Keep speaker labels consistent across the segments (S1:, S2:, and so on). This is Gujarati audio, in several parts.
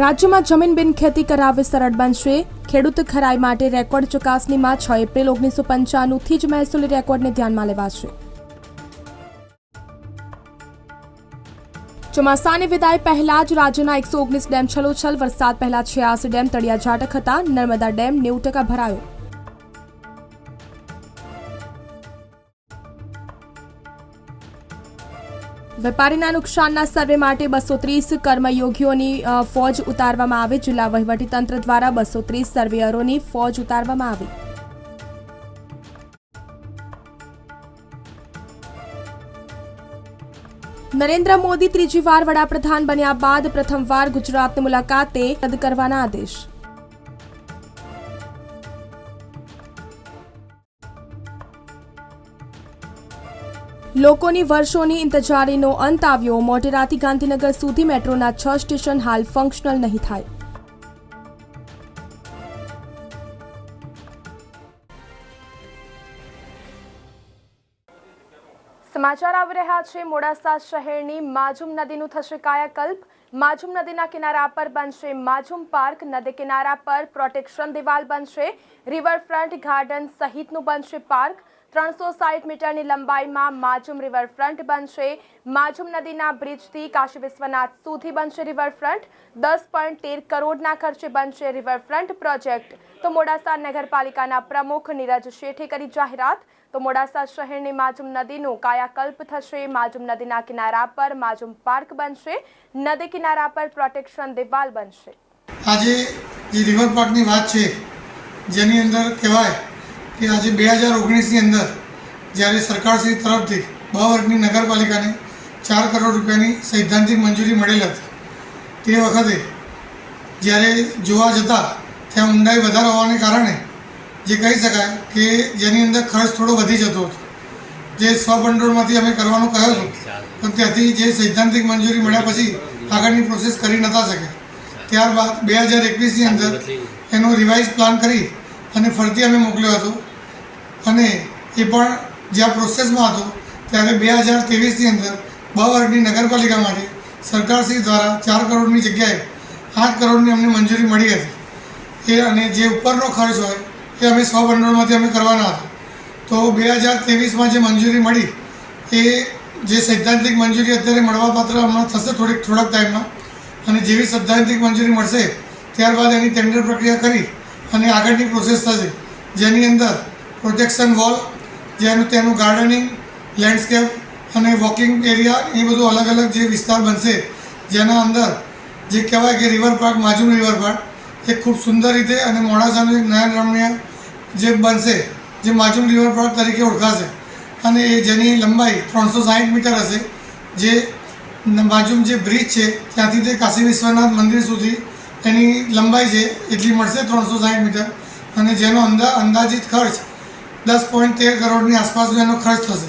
S1: રાજ્યમાં જમીન બિનખેતી કરાવે સરળ બનશે. ખેડૂત ખરાઈ માટે રેકોર્ડ ચકાસણીમાં છ એપ્રિલ ઓગણીસો પંચાણુંથી જ મહેસૂલી રેકોર્ડને ધ્યાનમાં લેવાશે. ચોમાસાની વિદાય પહેલા જ રાજ્યના એકસો ઓગણીસ ડેમ છલોછલ, વરસાદ પહેલા છ્યાસી ડેમ, તળિયા ઝાટક હતા. નર્મદા ડેમ નેવું ટકા ભરાયો. વેપારીના નુકસાનના સર્વે માટે બસો ત્રીસ કર્મયોગીઓની ફોજ ઉતારવામાં આવે. જિલ્લા વહીવટીતંત્ર દ્વારા બસો ત્રીસ સર્વેયરોની ફોજ ઉતારવામાં આવી. નરેન્દ્ર મોદી ત્રીજી વાર વડાપ્રધાન બન્યા બાદ પ્રથમવાર ગુજરાતની મુલાકાતે રદ કરવાના આદેશ. લોકોની વર્ષોની ઇંતજારીનો અંત આવ્યો. મોટેરાથી ગાંધીનગર સુધી મેટ્રોના છ સ્ટેશન હાલ ફંક્શનલ નહીં થાય. સમાચાર આવી રહ્યા છે. મોડાસા શહેરની માજુમ નદીનું થશે કાયાકલ્પ. માજુમ નદીના કિનારા પર બનશે માજુમ પાર્ક. નદી કિનારા પર પ્રોટેક્શન દિવાલ બનશે. રિવરફ્રન્ટ ગાર્ડન સહિતનું બનશે પાર્ક. ત્રણસો સાઠ મીટરની લંબાઈમાં માજુમ રિવરફ્રન્ટ બનશે. માજુમ નદીના બ્રિજથી કાશી વિશ્વનાથ સુધી બનશે રિવરફ્રન્ટ. દસ પોઈન્ટ તેર કરોડના ખર્ચે બનશે રિવરફ્રન્ટ પ્રોજેક્ટ. તો મોડાસા નગરપાલિકાના પ્રમુખ નીરજ શેઠે કરી જાહેરાત. તો મોડાસા શહેરની માજુમ નદીનું કાયાકલ્પ થશે. માજુમ નદીના કિનારા પર માજુમ પાર્ક બનશે. નદી કિનારા પર પ્રોટેક્શન દિવાલ બનશે.
S2: આજે જે રિવર પાર્કની વાત છે. જેની અંદર કહેવાય કે આજે બે હજાર ઓગણીસની અંદર જ્યારે સરકારશ્રી તરફથી બ વર્ગની નગરપાલિકાને ચાર કરોડ રૂપિયાની સૈદ્ધાંતિક મંજૂરી મળેલ હતી. તે વખતે જ્યારે જોવા જતાં ત્યાં ઊંડાઈ વધારે હોવાને કારણે જે કહી શકાય કે જેની અંદર ખર્ચ થોડો વધી જતો હતો. જે સ્વભંડોળમાંથી અમે કરવાનું કહ્યું હતું, પણ ત્યાંથી જે સૈદ્ધાંતિક મંજૂરી મળ્યા પછી આગળની પ્રોસેસ કરી નતા શકે ત્યારબાદ બે હજાર એકવીસની અંદર એનો રિવાઇઝ પ્લાન કરી અને ફરતી અમે મોકલ્યો હતો. અને એ પણ જ્યાં પ્રોસેસમાં હતો, ત્યારે બે હજાર ત્રેવીસની અંદર બ વર્ગની નગરપાલિકા માટે સરકારશ્રી દ્વારા ચાર કરોડની જગ્યાએ આઠ કરોડની અમને મંજૂરી મળી હતી. એ અને જે ઉપરનો ખર્ચ હોય, એ અમે સ્વભંડોળમાંથી અમે કરવાના હતા. તો બે હજાર ત્રેવીસમાં જે મંજૂરી મળી, એ જે સૈદ્ધાંતિક મંજૂરી અત્યારે મળવાપાત્ર હમણાં થશે થોડીક, થોડાક ટાઈમમાં. અને જેવી સૈદ્ધાંતિક મંજૂરી મળશે, ત્યારબાદ એની ટેન્ડર પ્રક્રિયા કરી અને આગળની પ્રોસેસ થશે. જેની અંદર પ્રોટેક્શન વોલ જેનું તેનું ગાર્ડનિંગ લેન્ડસ્કેપ અને વોકિંગ એરિયા એ બધું અલગ અલગ જે વિસ્તાર બનશે, જેના અંદર જે કહેવાય કે રિવર પાર્ક માજુમ રિવર પાર્ક એ ખૂબ સુંદર રીતે અને મોડાસાનું એક નયન રમણીય જે બનશે, જે માજુમ રિવર પાર્ક તરીકે ઓળખાશે. અને એ જેની લંબાઈ ત્રણસો સાહીઠ મીટર હશે, જે માજુમ જે બ્રિજ છે, ત્યાંથી તે કાશી વિશ્વનાથ મંદિર સુધી એની લંબાઈ છે, એટલી મળશે ત્રણસો સાઠ મીટર. અને જેનો અંદા અંદાજિત ખર્ચ દસ પોઈન્ટ તેર કરોડની આસપાસનો એનો ખર્ચ થશે.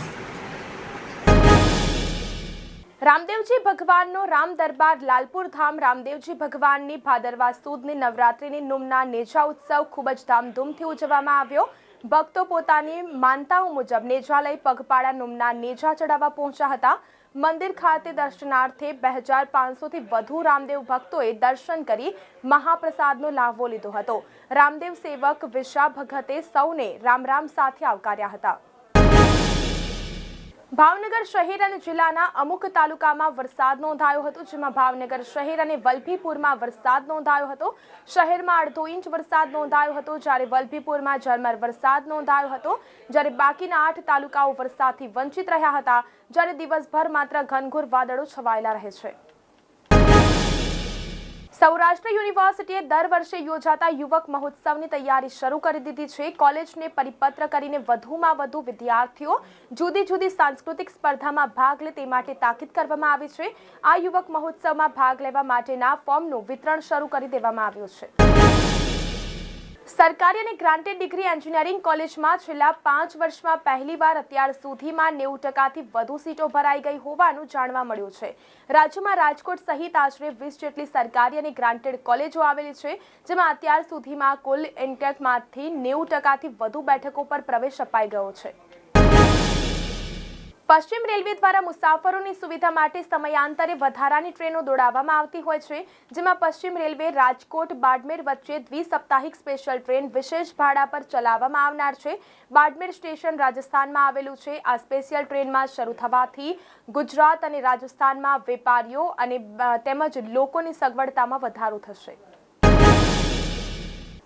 S1: રામદેવજી ભગવાનનો રામ દરબાર લાલપુર ધામ રામદેવજી ભગવાનની ભાદરવા સુદની નવરાત્રિની નુમના નેજા ઉત્સવ ખૂબ જ ધામધૂમથી ઉજવવામાં આવ્યો. ભક્તો પોતાની માનતાઓ મુજબ નેજા લઈ પગપાળા નુમના નેજા ચડાવવા પહોંચ્યા હતા. મંદિર ખાતે દર્શનાર્થે બે હજાર પાંચસોથી વધુ રામદેવ ભક્તોએ દર્શન કરી મહાપ્રસાદનો લાભો લીધો હતો. રામદેવ સેવક વિશા ભગતે સૌને રામ રામ સાથે આવકાર્યા હતા. ભાવનગર શહેર અને જિલ્લાના અમુક તાલુકામાં વરસાદ નોંધાયો હતો, જેમાં ભાવનગર શહેર અને વલભીપુરમાં વરસાદ નોંધાયો હતો. શહેરમાં અડધો ઇંચ વરસાદ નોંધાયો હતો, જ્યારે વલભીપુરમાં ઝરમર વરસાદ નોંધાયો હતો. જ્યારે બાકીના આઠ તાલુકાઓ વરસાદથી વંચિત રહ્યા હતા, જ્યારે દિવસભર માત્ર ઘનઘોર વાદળો છવાયેલા રહે છે. સૌરાષ્ટ્ર યુનિવર્સિટીએ દર વર્ષે યોજાતા યુવક મહોત્સવની તૈયારી શરૂ કરી દીધી છે. કોલેજને પરિપત્ર કરીને વધુમાં વધુ વિદ્યાર્થીઓ જુદી જુદી સાંસ્કૃતિક સ્પર્ધામાં ભાગ લે તે માટે તાકીદ કરવામાં આવી છે. આ યુવક મહોત્સવમાં ભાગ લેવા માટેના ફોર્મનું વિતરણ શરૂ કરી દેવામાં આવ્યું છે. સરકારી અને ગ્રાન્ટેડ ડિગ્રી એન્જિનિયરિંગ કોલેજમાં છેલ્લા પાંચ વર્ષમાં પહેલીવાર અત્યાર સુધીમાં નેવું ટકાથી વધુ સીટો ભરાઈ ગઈ હોવાનું જાણવા મળ્યું છે. રાજ્યમાં રાજકોટ સહિત આશરે વીસ જેટલી સરકારી અને ગ્રાન્ટેડ કોલેજો આવેલી છે, જેમાં અત્યાર સુધીમાં કુલ ઇન્ટેકમાંથી નેવું ટકાથી વધુ બેઠકો પર પ્રવેશ અપાઈ ગયો છે. પશ્ચિમ રેલવે દ્વારા મુસાફરોની સુવિધા માટે સમયાંતરે વધારાની ટ્રેનો દોડાવવામાં આવતી હોય છે, જેમાં પશ્ચિમ રેલવે, રાજકોટ, બાડમેર વચ્ચે દ્વિસપ્તાહિક સ્પેશિયલ ટ્રેન વિશેષ ભાડા પર ચલાવવામાં આવનાર છે. બાડમેર સ્ટેશન રાજસ્થાનમાં આવેલું છે. આ સ્પેશિયલ ટ્રેનમાં શરૂ થવાથી ગુજરાત અને રાજસ્થાનમાં વેપારીઓ અને તેમજ લોકોની સગવડતામાં વધારો થશે.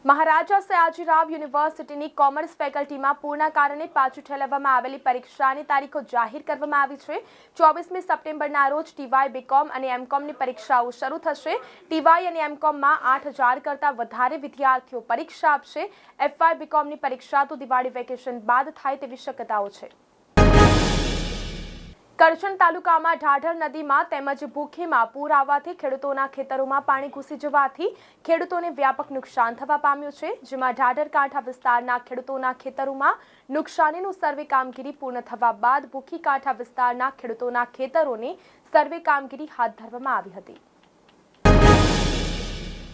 S1: મહારાજા સયાજીરાવ યુનિવર્સિટીની કોમર્સ ફેકલ્ટીમાં પૂરના કારણે પાછું ઠેલવવામાં આવેલી પરીક્ષાની તારીખો જાહેર કરવામાં આવી છે. ચોવીસમી સપ્ટેમ્બરના રોજ ટીવાય બીકોમ અને એમકોમની પરીક્ષાઓ શરૂ થશે. ટીવાય અને એમકોમમાં આઠ હજાર કરતાં વધારે વિદ્યાર્થીઓ પરીક્ષા આપશે. એફવાય બીકોમની પરીક્ષા તો દિવાળી વેકેશન બાદ થાય તેવી શક્યતાઓ છે. કરજણ તાલુકામાં ઢાઢર નદીમાં તેમજ ભૂખીમાં પૂર આવવાથી ખેડૂતોના ખેતરોમાં પાણી ઘૂસી જવાથી ખેડૂતોને વ્યાપક નુકસાન થવા પામ્યું છે, જેમાં ઢાઢર કાંઠા વિસ્તારના ખેડૂતોના ખેતરોમાં નુકસાનીનું સર્વે કામગીરી પૂર્ણ થવા બાદ ભૂખી કાંઠા વિસ્તારના ખેડૂતોના ખેતરોની સર્વે કામગીરી હાથ ધરવામાં આવી હતી.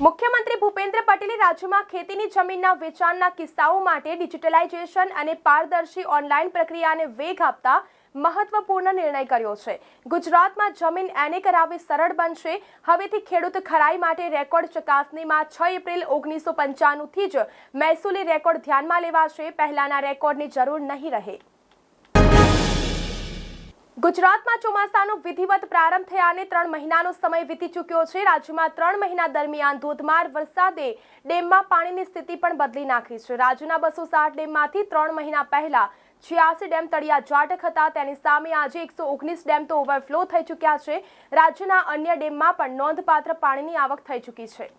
S1: મુખ્યમંત્રી ભૂપેન્દ્ર પટેલે રાજ્યમાં ખેતીની જમીનના વેચાણના કિસ્સાઓ માટે ડિજિટલાઇઝેશન અને પારદર્શી ઓનલાઈન પ્રક્રિયાને વેગ આપતા મહત્વપૂર્ણ નિર્ણય કર્યો છે. ગુજરાતમાં જમીન એને કરાવવી સરળ બનશે. હવેથી ખેડૂત ખરાઈ માટે રેકોર્ડ ચકાસણીમાં છ એપ્રિલ ઓગણીસો પંચાણુંથી જ મહેસૂલી રેકોર્ડ ધ્યાનમાં લેવાશે. પહેલાના રેકોર્ડની જરૂર નહીં રહે. ગુજરાતમાં ચોમાસાનો વિધિવત પ્રારંભ થયાને ત્રણ મહિનાનો સમય વીતી ચૂક્યો છે. રાજ્યમાં ત્રણ મહિના દરમિયાન ધોધમાર વરસાદે ડેમમાં પાણીની સ્થિતિ પણ બદલી નાખી છે. રાજ્યના બસો સાઠ ડેમમાંથી ત્રણ મહિના પહેલા છ્યાસી ડેમ તળિયા જાટક હતા. તેની સામે આજે એકસો ઓગણીસ ડેમ તો ઓવરફ્લો થઈ ચૂક્યા છે. રાજ્યના અન્ય ડેમમાં પણ નોંધપાત્ર પાણીની આવક થઈ ચૂકી છે.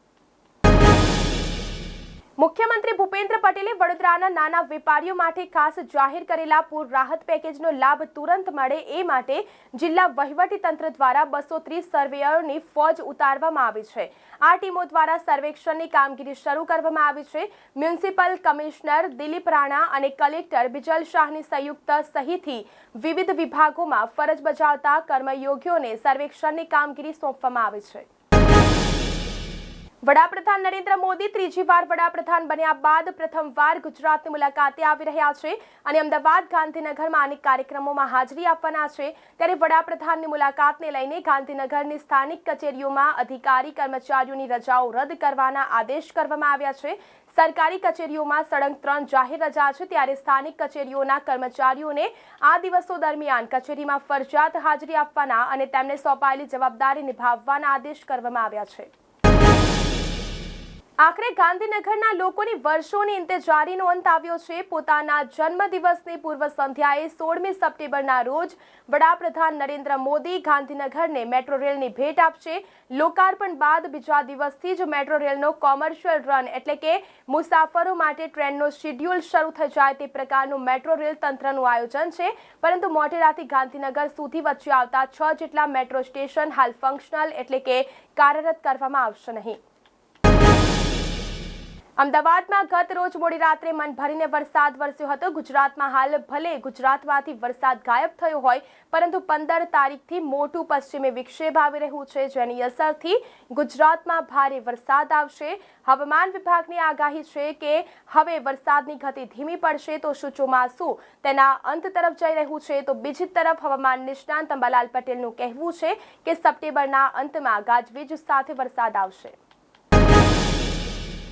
S1: મુખ્યમંત્રી ભૂપેન્દ્ર પટેલે વડોદરાના નાના વેપારીઓ માટે ખાસ જાહેર કરેલા પૂર રાહત પેકેજનો લાભ તુરંત મળે એ માટે જિલ્લા વહીવટી તંત્ર દ્વારા બસો ત્રીસ સર્વેયરોની ફોજ ઉતારવામાં આવી છે. આ ટીમો દ્વારા સર્વેક્ષણની કામગીરી શરૂ કરવામાં આવી છે. મ્યુનિસિપલ કમિશનર દિલીપ રાણા અને કલેક્ટર બિજલ શાહની સંયુક્ત સહીથી વિવિધ વિભાગોમાં ફરજ બજાવતા કર્મયોગીઓને સર્વેક્ષણની કામગીરી સોંપવામાં આવી છે. વડાપ્રધાન નરેન્દ્ર મોદી ત્રીજી વાર વડાપ્રધાન બન્યા બાદ પ્રથમવાર ગુજરાતની મુલાકાતે આવી રહ્યા છે અને અમદાવાદ, ગાંધીનગરમાં અનેક કાર્યક્રમોમાં હાજરી આપવાના છે. ત્યારે વડાપ્રધાનની મુલાકાતને લઈને ગાંધીનગરની સ્થાનિક કચેરીઓમાં અધિકારી, કર્મચારીઓની રજાઓ રદ કરવાના આદેશ કરવામાં આવ્યા છે. સરકારી કચેરીઓમાં સળંગ ત્રણ જાહેર રજા છે. ત્યારે સ્થાનિક કચેરીઓના કર્મચારીઓને આ દિવસો દરમિયાન કચેરીમાં ફરજિયાત હાજરી આપવાના અને તેમને સોંપાયેલી જવાબદારી નિભાવવાના આદેશ કરવામાં આવ્યા છે. આખરે ગાંધીનગરના લોકોની વર્ષોની ઇંતજારીનો અંત આવ્યો છે. પોતાના જન્મદિવસની પૂર્વ સંધ્યાએ સોળમી સપ્ટેમ્બરના રોજ વડાપ્રધાન નરેન્દ્ર મોદી ગાંધીનગરને મેટ્રો રેલની ભેટ આપશે. લોકાર્પણ બાદ બીજા દિવસથી જ મેટ્રો રેલનો કોમર્શિયલ રન એટલે કે મુસાફરો માટે ટ્રેનનો શિડ્યુલ શરૂ થઈ જાય તે પ્રકારનું મેટ્રો રેલ તંત્રનું આયોજન છે. પરંતુ મોટેરાથી ગાંધીનગર સુધી વચ્ચે આવતા છ જેટલા મેટ્રો સ્ટેશન હાલ ફંક્શનલ એટલે કે કાર્યરત કરવામાં આવશે નહીં. અમદાવાદમાં ગત રોજ મોડી રાત્રે મન ભરીને વરસાદ વરસ્યો હતો. ગુજરાતમાં હાલ ભલે ગુજરાતમાંથી વરસાદ ગાયબ થયો હોય, પરંતુ પંદર તારીખથી મોટું પશ્ચિમી વિક્ષેપ આવી રહ્યું છે, જેની અસરથી ગુજરાતમાં ભારે વરસાદ આવશે. હવામાન વિભાગની આગાહી છે કે હવે વરસાદની ગતિ ધીમી પડશે, તો શું ચોમાસું તેના અંત તરફ જઈ રહ્યું છે? તો બીજી તરફ હવામાન નિષ્ણાંત અંબાલાલ પટેલનું કહેવું છે કે સપ્ટેમ્બરના અંતમાં ગાજવીજ સાથે વરસાદ આવશે.